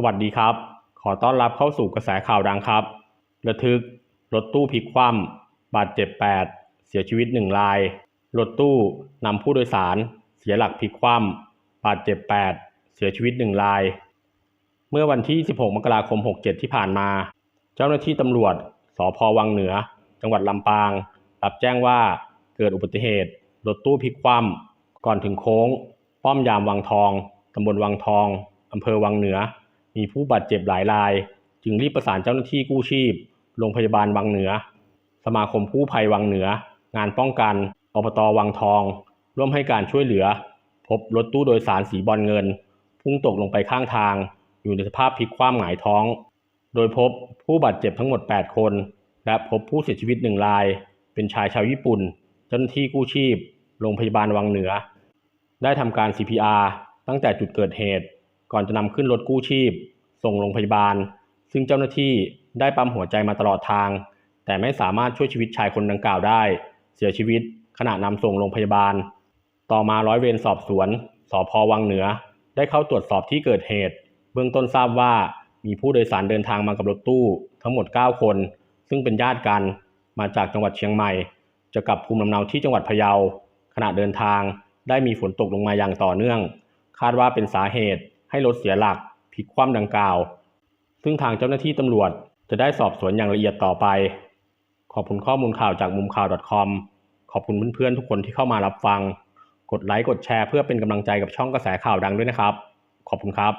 สวัสดีครับ ขอต้อนรับเข้าสู่กระแสข่าวดังครับ ระทึก รถตู้พลิกคว่ำบาดเจ็บ 8 เสียชีวิต 1 ราย รถตู้นำผู้โดยสาร เสียหลักพลิกคว่ำบาดเจ็บ 8 เสียชีวิต 1 ราย เมื่อวันที่ 16 มกราคม 67 ที่ผ่านมา เจ้าหน้าที่ตำรวจ สพวังเหนือ จังหวัดลำปาง รับแจ้งว่าเกิดอุบัติเหตุ รถตู้พลิกคว่ำก่อนถึงโค้ง ป้อมยามวังทองตำบลวังทองอำเภอวังเหนือ มีผู้บาดเจ็บหลายราย จึงรีบประสานเจ้าหน้าที่กู้ชีพ โรงพยาบาลวังเหนือ สมาคมกู้ภัยวังเหนือ งานป้องกันอบตวังทอง ร่วมให้การช่วยเหลือ พบรถตู้โดยสารสีบอลเงิน พุ่งตกลงไปข้างทาง อยู่ในสภาพพลิกคว่ำหงายท้อง โดยพบผู้บาดเจ็บทั้งหมด 8 คน และพบผู้เสียชีวิตหนึ่งราย เป็นชายชาวญี่ปุ่น เจ้าหน้าที่กู้ชีพ โรงพยาบาลวังเหนือ ได้ทำการ CPR ตั้งแต่จุดเกิดเหตุ ก่อนจะนำขึ้นรถกู้ชีพ ส่งโรงพยาบาล ซึ่งเจ้าหน้าที่ได้ปั๊มหัวใจมาตลอดทาง แต่ไม่สามารถช่วยชีวิตชายคนดังกล่าวได้ เสียชีวิตขณะนำส่งโรงพยาบาล ต่อมาร้อยเวรสอบสวนสพวังเหนือ ได้เข้าตรวจสอบที่เกิดเหตุ เบื้องต้นทราบว่ามีผู้โดยสารเดินทางมากับรถตู้ทั้งหมด 9 คน ซึ่งเป็นญาติกันมาจากจังหวัดเชียงใหม่ จะกลับภูมิลำเนาที่จังหวัดพะเยา ขณะเดินทางได้มีฝนตกลงมาอย่างต่อเนื่อง คาดว่าเป็นสาเหตุ ให้รถเสียหลักพลิกคว่ำดังกล่าว ซึ่งทางเจ้าหน้าที่ตำรวจจะได้สอบสวนอย่างละเอียดต่อไป ขอบคุณข้อมูลข่าวจากมุมข่าว .com ขอบคุณเพื่อนๆทุกคนที่เข้ามารับฟัง กดไลค์กดแชร์เพื่อเป็นกำลังใจกับช่องกระแสข่าวดังด้วยนะครับ ขอบคุณครับ